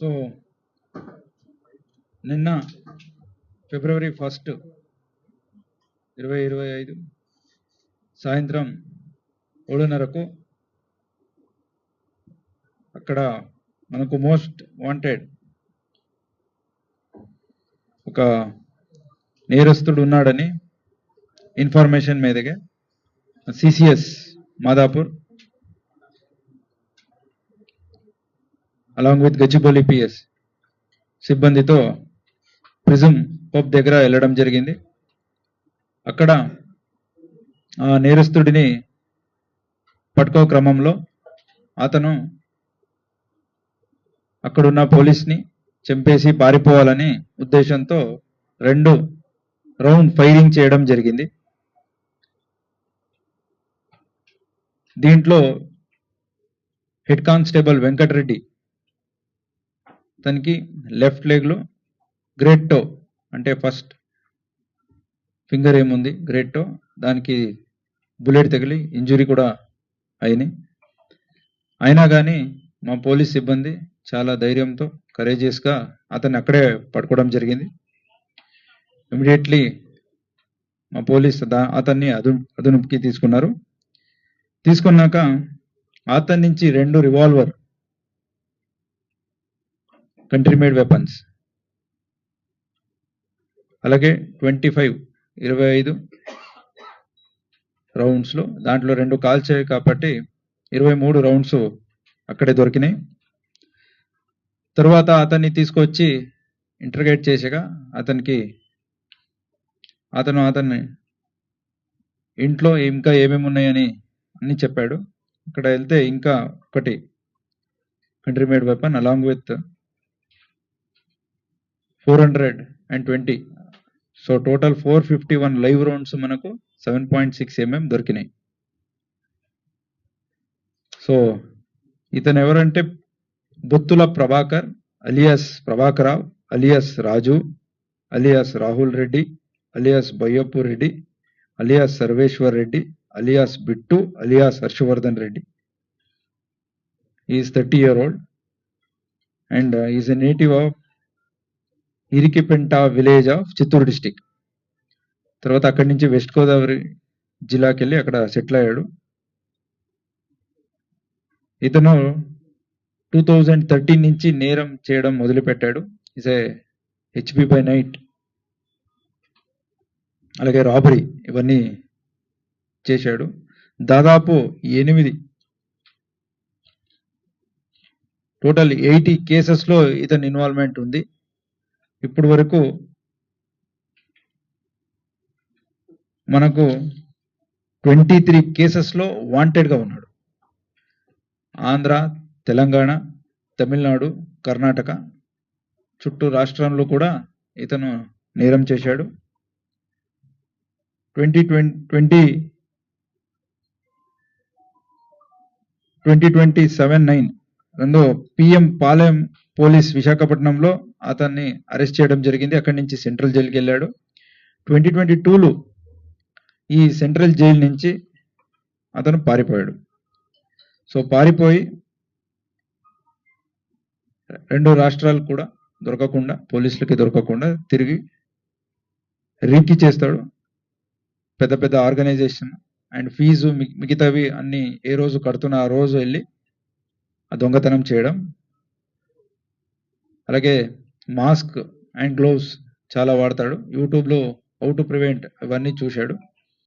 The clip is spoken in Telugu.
సో నిన్న ఫిబ్రవరి ఫస్ట్ ఇరవై ఇరవై ఐదు సాయంత్రం ఏడున్నరకు అక్కడ మనకు మోస్ట్ వాంటెడ్ ఒక నేరస్తుడు ఉన్నాడని ఇన్ఫర్మేషన్ మీదగా CCS Madhapur along with Gachibowli PS సిబ్బందితో ప్రిజం పబ్ దగ్గర వెళ్ళడం జరిగింది. అక్కడ ఆ నేరస్తుడిని పట్టుకో క్రమంలో అతను అక్కడున్న పోలీస్ని చంపేసి పారిపోవాలని ఉద్దేశంతో రెండు రౌండ్ ఫైరింగ్ చేయడం జరిగింది. దీంట్లో హెడ్ కానిస్టేబుల్ వెంకటరెడ్డి తనకి లెఫ్ట్ లెగ్లో గ్రేట్ టో అంటే ఫస్ట్ ఫింగర్ ఏముంది? గ్రేట్ టో దానికి బుల్లెట్ తగిలి ఇంజురీ కూడా అయినాయి. అయినా కానీ మా పోలీస్ సిబ్బంది చాలా ధైర్యంతో కరేజియస్గా అతన్ని అక్కడే పట్టుకోవడం జరిగింది. ఇమీడియట్లీ మా పోలీస్ దా- అతన్ని అదు అదునుపుకి తీసుకున్నారు. తీసుకున్నాక అతని నుంచి రెండు రివాల్వర్ కంట్రీ మేడ్ వెపన్స్ అలాగే ట్వంటీ ఫైవ్ ఇరవై ఐదు రౌండ్స్లో దాంట్లో రెండు కాల్చాయి కాబట్టి ఇరవై మూడు రౌండ్స్ అక్కడే దొరికినాయి. తర్వాత అతన్ని తీసుకొచ్చి ఇంటర్గేట్ చేసాక అతనికి అతను అతన్ని ఇంట్లో ఇంకా ఏమేమి ఉన్నాయని అన్ని చెప్పాడు. అక్కడ వెళ్తే ఇంకా ఒకటి country made weapon along with four hundred and twenty. So total four fifty one live rounds మనకు సెవెన్ పాయింట్ సిక్స్ ఎంఎం దొరికినాయి. సో ఇతను ఎవరంటే Bottula Prabhakar alias Prabhakar Rao alias Raju alias Rahul Reddy alias Bayyappu Reddy alias Sarveshwar Reddy alias Bittu alias Harshavardhan Reddy. Is thirty year old and is a native of Irikipenta village of Chittoor district. తర్వాత అక్కడి నుంచి వెస్ట్ గోదావరి జిల్లాకి వెళ్ళి అక్కడ సెటిల్ అయ్యాడు. ఇతను టూ థౌజండ్ థర్టీన్ నుంచి నేరం చేయడం మొదలుపెట్టాడు. Is a HB by night అలాగే రాబరీ ఇవన్నీ చేశాడు. దాదాపు ఎనిమిది టోటల్ ఎయిటీ కేసెస్లో ఇతని ఇన్వాల్వ్మెంట్ ఉంది. ఇప్పుడు వరకు మనకు ట్వంటీ త్రీ కేసెస్లో వాంటెడ్గా ఉన్నాడు. ఆంధ్ర తెలంగాణ తమిళనాడు కర్ణాటక చుట్టూ రాష్ట్రంలో కూడా ఇతను నేరం చేశాడు. Twenty twenty twenty twenty seven nine రెండో పిఎం పాలెం పోలీస్ విశాఖపట్నంలో అతన్ని అరెస్ట్ చేయడం జరిగింది. అక్కడి నుంచి సెంట్రల్ జైలుకి వెళ్ళాడు. ట్వంటీ ట్వంటీ టూలో ఈ సెంట్రల్ జైలు నుంచి అతను పారిపోయాడు. సో పారిపోయి రెండు రాష్ట్రాలు కూడా దొరకకుండా పోలీసులకి దొరకకుండా తిరిగి రీకి చేస్తాడు. పెద్ద పెద్ద ఆర్గనైజేషన్ అండ్ ఫీజు మి- మిగతావి అన్ని ఏ రోజు కడుతున్న ఆ రోజు వెళ్ళి ఆ దొంగతనం చేయడం. అలాగే మాస్క్ అండ్ గ్లోవ్స్ చాలా వాడతాడు. యూట్యూబ్లో హౌ టు ప్రివెంట్ ఇవన్నీ చూశాడు.